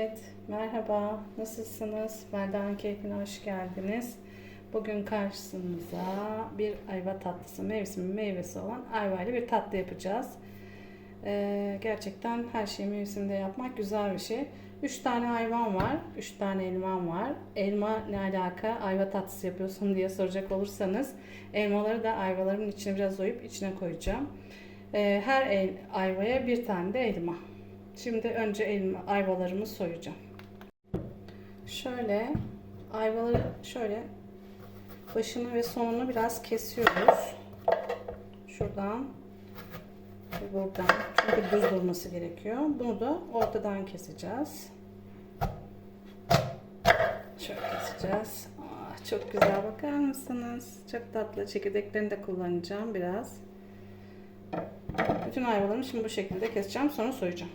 Evet, merhaba. Nasılsınız? Melda'nın keyfine hoş geldiniz. Bugün karşınıza bir ayva tatlısı, mevsimin meyvesi olan ayva ile bir tatlı yapacağız. Ee, gerçekten her şeyi mevsiminde yapmak güzel bir şey. 3 tane ayvam var, 3 tane elmam var. Elma ne alaka? Ayva tatlısı yapıyorsun diye soracak olursanız elmaları da ayvaların içine biraz oyup içine koyacağım. Ee, her el, ayvaya bir tane de elma. Şimdi önce elma, ayvalarımı soyacağım. Şöyle ayvaları şöyle başını ve sonunu biraz kesiyoruz. Şuradan ve buradan. Çünkü düz durması gerekiyor. Bunu da ortadan keseceğiz. Şöyle keseceğiz. Ah, çok güzel bakar mısınız? Çok tatlı. Çekirdeklerini de kullanacağım biraz. Bütün ayvalarımı şimdi bu şekilde keseceğim. Sonra soyacağım.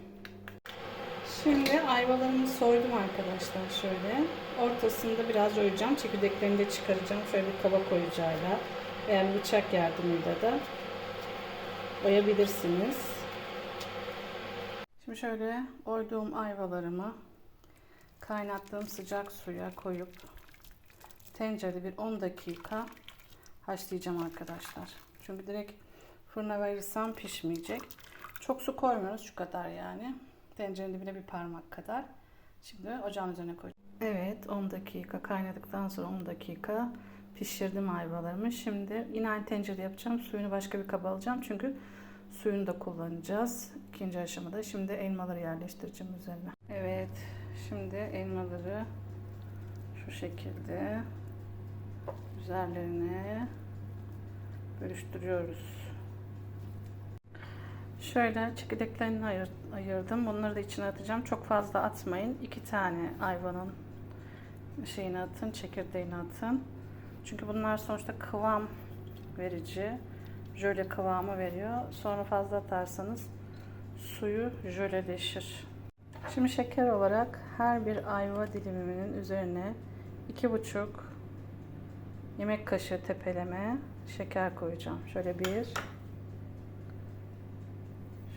Şimdi ayvalarımı soydum arkadaşlar şöyle. Ortasında biraz oyacağım. Çekirdeklerini de çıkaracağım. Şöyle bir kaba koyacağıyla veya bir bıçak yardımıyla da oyabilirsiniz. Şimdi şöyle oyduğum ayvalarımı kaynattığım sıcak suya koyup tencerede bir 10 dakika haşlayacağım arkadaşlar. Çünkü direkt fırına verirsem pişmeyecek. Çok su koymuyoruz şu kadar yani. Tencerenin dibine bir parmak kadar. Şimdi ocağın üzerine koy. Evet 10 dakika kaynadıktan sonra 10 dakika pişirdim ayvalarımı. Şimdi yine aynı tencerede yapacağım. Suyunu başka bir kaba alacağım. Çünkü suyunu da kullanacağız. ikinci aşamada. Şimdi elmaları yerleştireceğim üzerine. Evet şimdi elmaları şu şekilde üzerlerine bölüştürüyoruz. Şöyle çekirdeklerini ayır, ayırdım. Bunları da içine atacağım. Çok fazla atmayın. İki tane ayvanın şeyini atın, çekirdeğini atın. Çünkü bunlar sonuçta kıvam verici. Jöle kıvamı veriyor. Sonra fazla atarsanız suyu jöleleşir. Şimdi şeker olarak her bir ayva diliminin üzerine iki buçuk yemek kaşığı tepeleme şeker koyacağım. Şöyle bir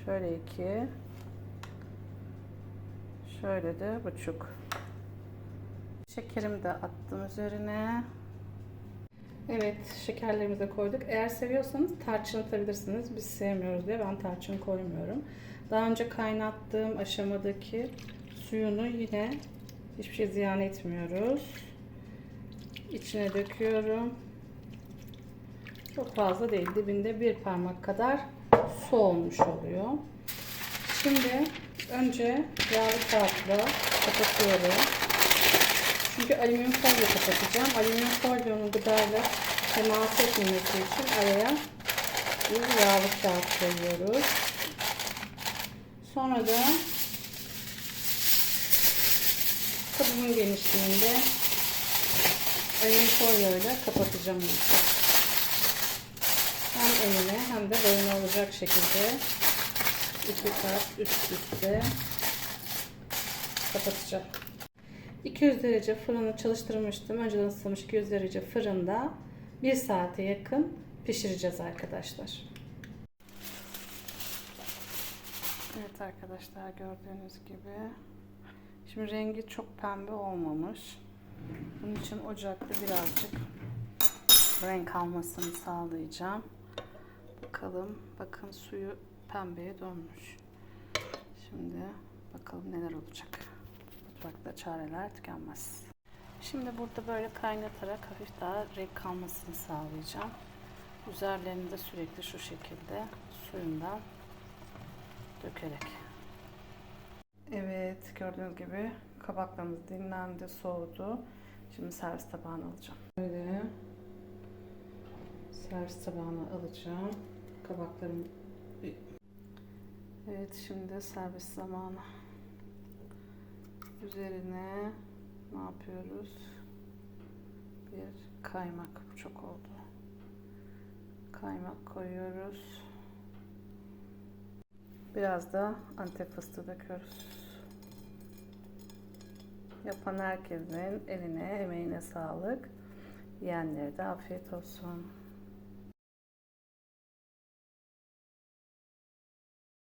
Şöyle iki. Şöyle de buçuk. Şekerimi de attım üzerine. Evet şekerlerimizi koyduk. Eğer seviyorsanız tarçın atabilirsiniz. Biz sevmiyoruz diye ben tarçın koymuyorum. Daha önce kaynattığım aşamadaki suyunu yine hiçbir şey ziyan etmiyoruz. İçine döküyorum. Çok fazla değil. Dibinde bir parmak kadar su olmuş oluyor. Şimdi önce yağlı kağıtla kapatıyorum. Çünkü alüminyum folyo kapatacağım. Alüminyum folyonun gıdayla temas etmemesi için araya bir yağlı kağıt koyuyoruz. Sonra da kabımın genişliğinde alüminyum folyo ile kapatacağım. Hem önüne hem de boyuna olacak şekilde iki kat üst üste kapatacağım. 200 derece fırını çalıştırmıştım. Önceden ısıtılmış 200 derece fırında 1 saate yakın pişireceğiz arkadaşlar. Evet arkadaşlar gördüğünüz gibi şimdi rengi çok pembe olmamış. Bunun için ocakta birazcık renk almasını sağlayacağım. Bakalım. Bakın suyu pembeye dönmüş. Şimdi bakalım neler olacak. Mutfakta çareler tükenmez. Şimdi burada böyle kaynatarak hafif daha renk kalmasını sağlayacağım. Üzerlerini de sürekli şu şekilde suyundan dökerek. Evet gördüğünüz gibi kabaklarımız dinlendi, soğudu. Şimdi servis tabağına alacağım. Böyle servis tabağına alacağım. Kabaklarım Evet şimdi servis zamanı. Üzerine ne yapıyoruz? Bir kaymak. Bu çok oldu. Kaymak koyuyoruz. Biraz da antep fıstığı döküyoruz. Yapan herkesin eline, emeğine sağlık. Yiyenlere de afiyet olsun.